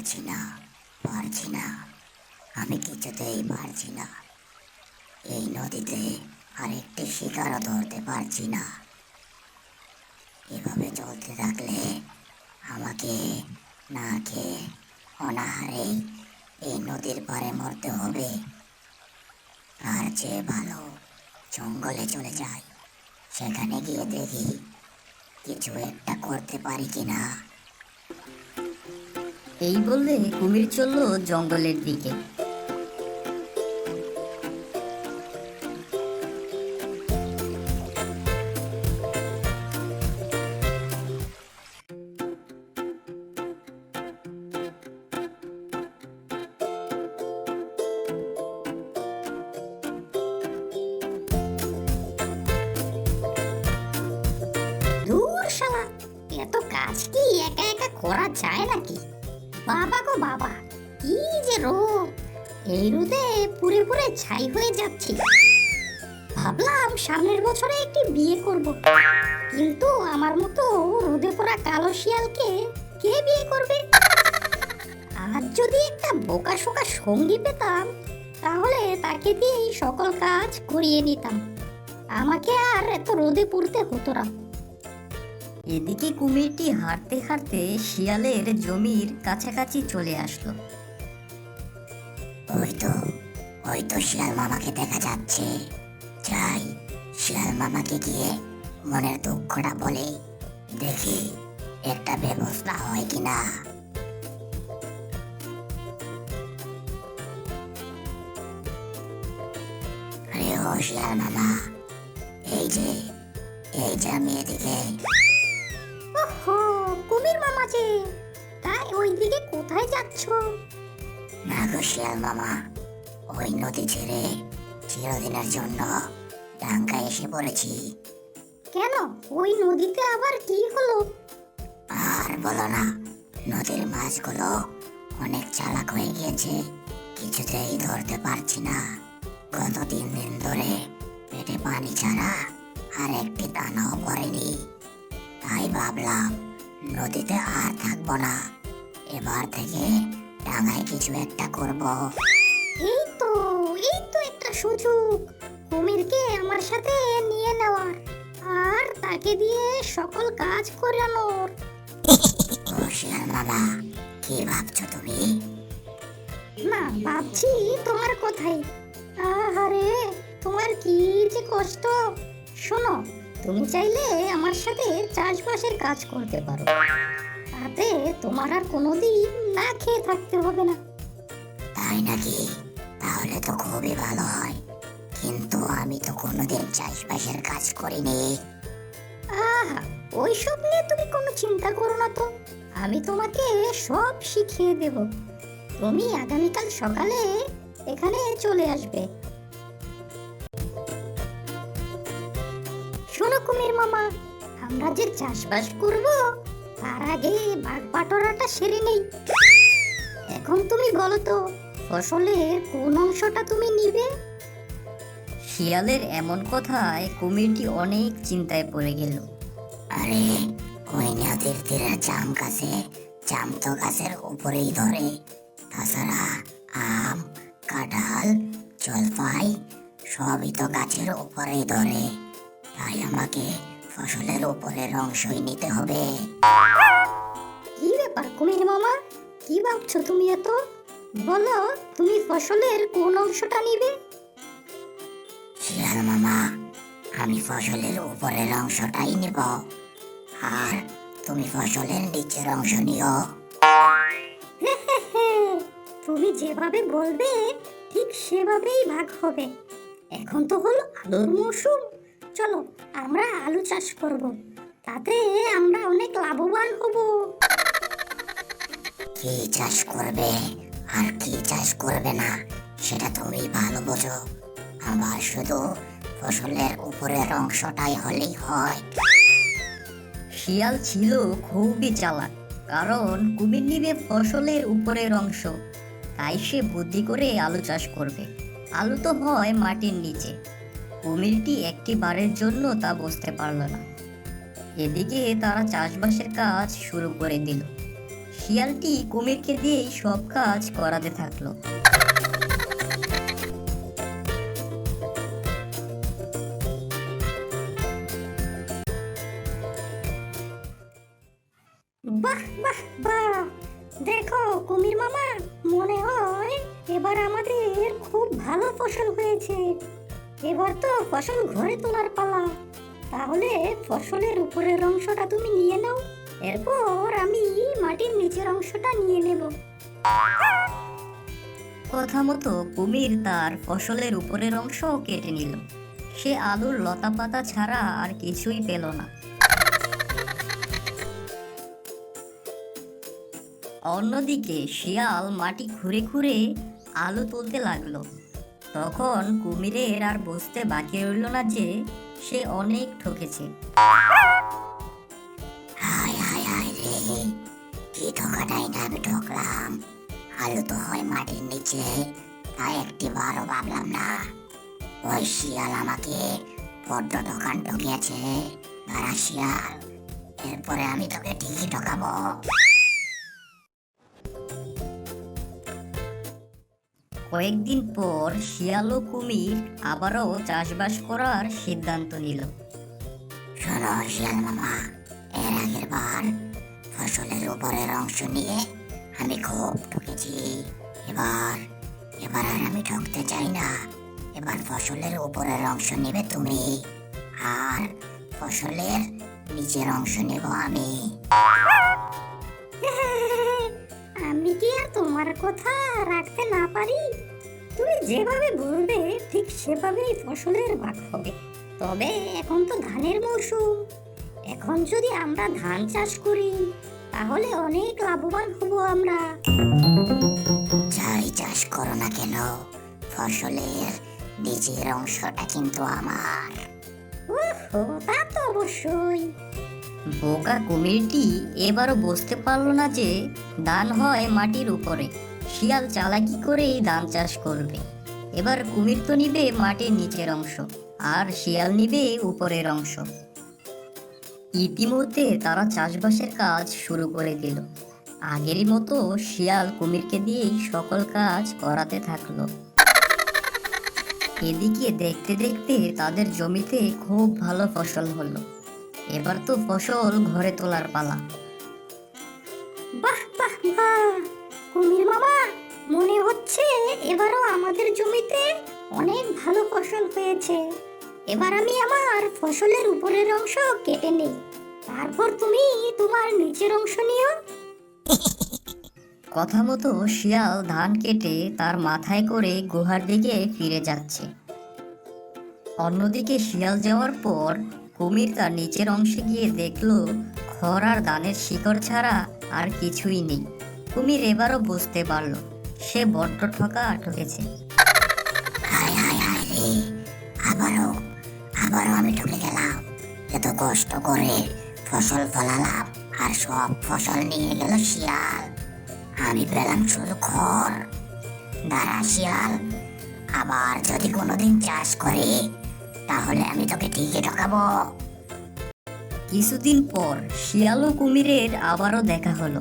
না, পারছি না। আমি কিছুতেই পারছি না। এই নদীতে আরেকটি শিকারও ধরতে পারছি না। এভাবে চলতে থাকলে আমাকে না খেয়ে অনাহারেই এই নদীর পাড়ে মরতে হবে। আর চেয়ে ভালো জঙ্গলে চলে যাই সেখানে গিয়ে দেখি কিছু একটা করতে পারি কিনা। এই বলে কুমির চলল জঙ্গলের দিকে। এত কাজ কি একা একা করা যায় নাকি? বাবা গো বাবা, কি যে রোদ এই রোদে পুরে পুরে ছাই হয়ে যাচ্ছি। ভাবলাম সামনের বছরে একটি বিয়ে করব। কিন্তু আমার মতো রোদে পড়া কালো শিয়ালকে কে বিয়ে করবে? আজ যদি একটা বোকা শোকা সঙ্গী পেতাম, তাহলে তাকে দিয়েই সকল কাজ করিয়ে নিতাম। আমাকে আর এত রোদে পড়তে হতো না। এদিকে কুমিরটি হাঁটতে হাঁটতে শিয়ালের জমির কাছাকাছি চলে আসলো। ওই তো শিয়াল মামাকে দেখা যাচ্ছে। যাই, শিয়াল মামাকে গিয়ে মনের দুঃখটা বলে দেখি একটা ব্যবস্থা হয় কিনা। আরে ও শিয়াল মামা, এই যে এই যে আমি এদিকে যে তাই ওইদিকে কোথায় যাচ্ছ? না গো শিয়াল মামা ওই নদী ছেড়ে চিরদিনের জন্য ডাঙ্গা এসে পড়েছি। কেন? ওই নদীতে আবার কি হলো? আর বলো না নদীর মাছগুলো অনেক চালাক হয়ে গিয়েছে কিছুতেই ধরতে পারছি না। গত তিন দিন ধরে পেটে পানি ছাড়া আর একটি দানাও পড়েনি। তাই ভাবলাম নদীতে আর থাকব না। এবার থেকে ডাঙায় কিছু একটা করব। এই তো এই তো একটা সুযোগ। কুমিরকে আমার সাথে নিয়ে নেওয়ার আর তাকে দিয়ে সকল কাজ করানোর। শিয়াল মামা কি ভাবছ তুমি? না ভাবছি তোমার কথাই। আহারে তোমার কি যে কষ্ট। শোনো তুমি চাইলে আমার সাথে চাষবাসের কাজ করতে পারো। তাতে তোমার আর কোনোদিন না খেয়ে থাকতে হবে না। তাই নাকি? তাহলে তো খুবই ভালো হয়। কিন্তু আমি তো কোনোদিন চাষবাসের কাজ করিনি। আহা ওইসব নিয়ে তুমি কোনো চিন্তা করো না তো। আমি তোমাকে সব শিখিয়ে দেব। তুমি আগামীকাল সকালে এখানে চলে আসবে। শোনো কুমির মামা। আমরা যে চাষবাস করব তার আগে বাঘ পাটরাটা সেরে নেই। এখন তুমি বলো তো ফসলের কোন অংশটা তুমি নিবে? শিয়ালের এমন কথায় কুমিরটি অনেক চিন্তায় পড়ে গেল। আরে ওই নদীর তীরে জাম গাছে জাম তো গাছের উপরেই ধরে। তাছাড়া আম কাঁঠাল জলপাই সবই তো গাছের উপরেই ধরে। তাই আমাকে ফসলের উপরের অংশই নিতে হবে। কি ব্যাপার কুমির মামা? কি ভাবছ তুমি এত? বলো তুমি ফসলের কোন অংশটা নিবে? শিয়াল মামা আমি ফসলের উপরের অংশটাই নেব। আর তুমি ফসলের নিচের অংশ নিও। তুমি যেভাবে বলবে ঠিক সেভাবেই ভাগ হবে। এখন তো হলো আলুর মৌসুম। চলো আমরা আলু চাষ করব। তাতে আমরা অনেক লাভবান হব। কি চাষ করবে আর কি চাষ করবে না সেটা তুমি ভালো বোঝো। আমার শুধু ফসলের উপরের অংশটাই হলেই হয়। শিয়াল ছিল খুবই চালাক কারণ কুমির নিবে ফসলের উপরের অংশ। তাই সে বুদ্ধি করে আলু চাষ করবে। আলু তো হয় মাটির নিচে। কুমিরটি একটি বারের জন্য তা বুঝতে পারল না। এদিকে তারা চাষবাসের কাজ শুরু করে দিল। শিয়ালটি কুমিরকে দিয়েই সব কাজ করাতে থাকল। বাহ বাহ বাহ। দেখো কুমির মামা, মনে হয় এবার আমাদের খুব ভালো ফসল হয়েছে। এবার তো ফসল ঘরে তোলার পালা। তাহলে ফসলের উপরের অংশটা তুমি নিয়ে নাও, এরপর আমি মাটির নিচের অংশটা নিয়ে নেব। কথা মতো কুমির তার ফসলের উপরের অংশ কেটে নিল। সে আলুর লতা পাতা ছাড়া আর কিছুই পেল না। অন্যদিকে শিয়াল মাটি খুঁড়ে খুঁড়ে আলু তুলতে লাগল। তখন কুমিরের আর বসতে বাকি রইল না যে সে অনেক ঠকেছে। হায় হায় হায় রে, কি ঠকাটাই না আমি ঠকলাম? আলু তো হয় মাটির নিচে, তাই একটি বারও ভাবলাম না। ওই শিয়াল আমাকে বড্ড দোকান ঠকিয়েছে, দাঁড়া শিয়াল, এরপরে আমি তোকে ঠিকই ঠকাবো। কয়েকদিন পর শিয়াল কুমির আবারও চাষবাস করার সিদ্ধান্ত নিল। শোনো শিয়াল মামা, এর আগের বার ফসলের উপরের অংশ নিয়ে আমি খুব ঠকেছি এবার এবার আর আমি ঠকতে চাই না। এবার ফসলের উপরের অংশ নেবে তুমি, আর ফসলের নিচের অংশ নেব আমি। কি আর তোমার কথা রাখতে না পারি? তুমি যেভাবে বলবে ঠিক সেভাবেই ফসলের ভাগ হবে। তবে এখন তো ধানের মৌসুম এখন যদি আমরা ধান চাষ করি তাহলে অনেক লাভবান হব আমরা। যাই চাষ করো না কেন ফসলের নিচের অংশটা কিন্তু আমার। ও তা তো অবশ্যই। বোকা কুমিরটি এবারও বুঝতে পারল না যে ধান হয় মাটির উপরে। শিয়াল চালাকি করেই ধান চাষ করবে। এবার কুমির তো নিবে মাটির নিচের অংশ, আর শিয়াল নিবে উপরের অংশ। ইতিমধ্যে তারা চাষবাসের কাজ শুরু করে দিল। আগেরই মতো শিয়াল কুমিরকে দিয়েই সকল কাজ করাতে থাকল। এদিকে দেখতে দেখতে তাদের জমিতে খুব ভালো ফসল হলো। এবার তো ফসল ঘরে তোলার পালা। বাহ বাহ বাহ। কুমির মামা মনে হচ্ছে এবারও আমাদের জমিতে অনেক ভালো ফসল হয়েছে। এবার আমি আমার ফসলের উপরের অংশ কেটে নেই। তারপর তুমি তোমার নিচের অংশ নিও। কথা মতো শিয়াল ধান কেটে তার মাথায় করে গুহার দিকে ফিরে যাচ্ছে। অন্যদিকে শিয়াল যাওয়ার পর কুমির তার নিচের অংশে গিয়ে দেখল খড় আর ধানের শিকড় ছাড়া আর কিছুই নেই। কুমির এবারও বুঝতে পারল, সে বড্ড ঠকা ঠকেছে হায় হায় হায় রে, আবারও আবারও আমি ঠকে গেলাম। এত কষ্ট করে ফসল ফলালাম আর সব ফসল নিয়ে গেল শিয়াল। আমি পেলাম শুধু খড়। দাঁড়া শিয়াল, আবার যদি কোনোদিন চাষ করি তাহলে আমি তোকে ঠিকই ঠকাবো। কিছুদিন পর শিয়াল ও কুমিরের আবারও দেখা হলো।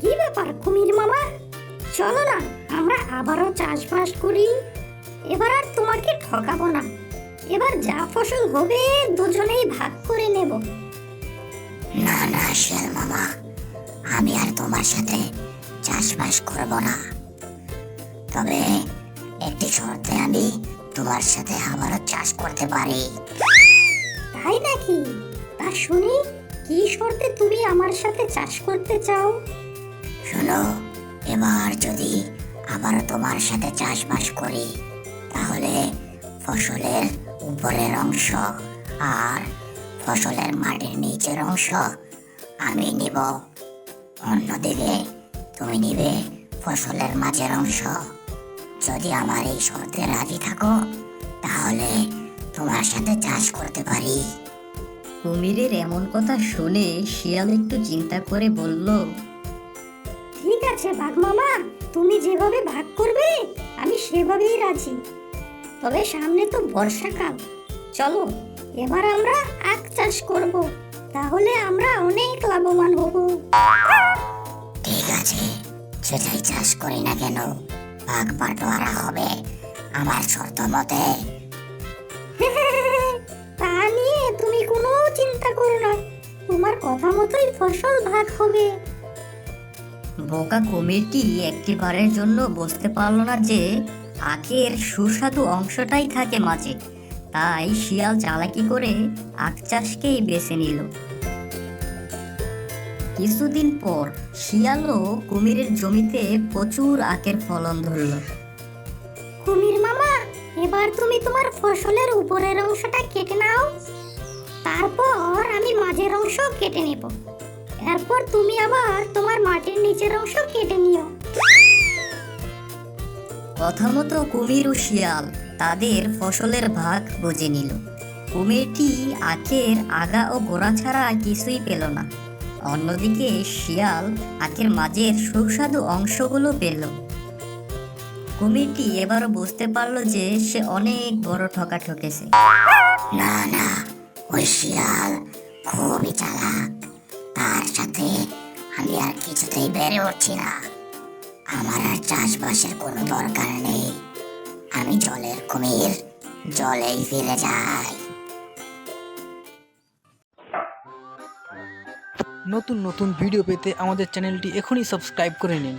কি ব্যাপার কুমির মামা? চলো না আমরা আবারও চাষবাস করি। এবার আর তোমাকে ঠকাবো না। এবার যা ফসল হবে দুজনেই ভাগ করে নেব। না না শিয়াল মামা আমি আর তোমার সাথে চাষবাস করব না। তবে একটি শর্তে আমি তোমার সাথে আবারও চাষ করতে পারি। তাই নাকি? তা শুনি কি শর্তে তুমি আমার সাথে চাষ করতে চাও? শোনো এবার যদি আবার তোমার সাথে চাষবাস করি তাহলে ফসলের উপরের অংশ আর ফসলের মাটির নিচের অংশ আমি নিব। অন্যদিকে তুমি নিবে ফসলের মাঝের অংশ। যদি আমার এই শর্তে রাজি থাকো তাহলে তোমার সাথে চাষ করতে পারি। কুমিরের এমন কথা শুনে শিয়াল একটু চিন্তা করে বলল ঠিক আছে বাঘ মামা তুমি যেভাবে ভাগ করবে আমি সেভাবেই রাজি। তবে সামনে তো বর্ষাকাল। চলো এবার আমরা আখ চাষ করব তাহলে আমরা অনেক লাভবান হব। ঠিক আছে সেটাই চাষ করি না কেন। ভাগ বাটোয়ারা হবে। আমার শর্ত মতে। তা নিয়ে তুমি কোনো চিন্তা করো না। তোমার কথা মতোই ফসল ভাগ হবে। বোকা কুমিরটি একটিবারের জন্য বুঝতে পারল না যে আখের সুস্বাদু অংশটাই থাকে মাঝে। তাই শিয়াল চালাকি করে আখ চাষকেই বেছে নিল। কিছুদিন পর শিয়ালও কুমিরের জমিতে প্রচুর আখের ফলন ধরল। কুমির মামা এবার তুমি তোমার ফসলের উপরের অংশটা কেটে নাও। তারপর আমি মাঝের অংশ কেটে নেব। এরপর তুমি আবার তোমার মাটির নিচের অংশ কেটে নিও। কথা মতো কুমির ও শিয়াল তাদের ফসলের ভাগ বুঝে নিল। কুমিরটি আখের আগা ও গোড়া ছাড়া কিছুই পেল না। অন্যদিকে শিয়াল আখের মাঝের সুস্বাদু অংশগুলো পেল। কুমিরটি এবারও বুঝতে পারল যে সে অনেক বড় ঠকা ঠকেছে। না না, ওই শিয়াল খুবই চালাক। তার সাথে আমি আর কিছুতেই বেড়ে উঠছি না। আমার আর চাষবাসের কোনো দরকার নেই। আমি জলের কুমির, জলেই ফিরে যাই। নতুন নতুন ভিডিও পেতে আমাদের চ্যানেলটি এখনই সাবস্ক্রাইব করে নিন।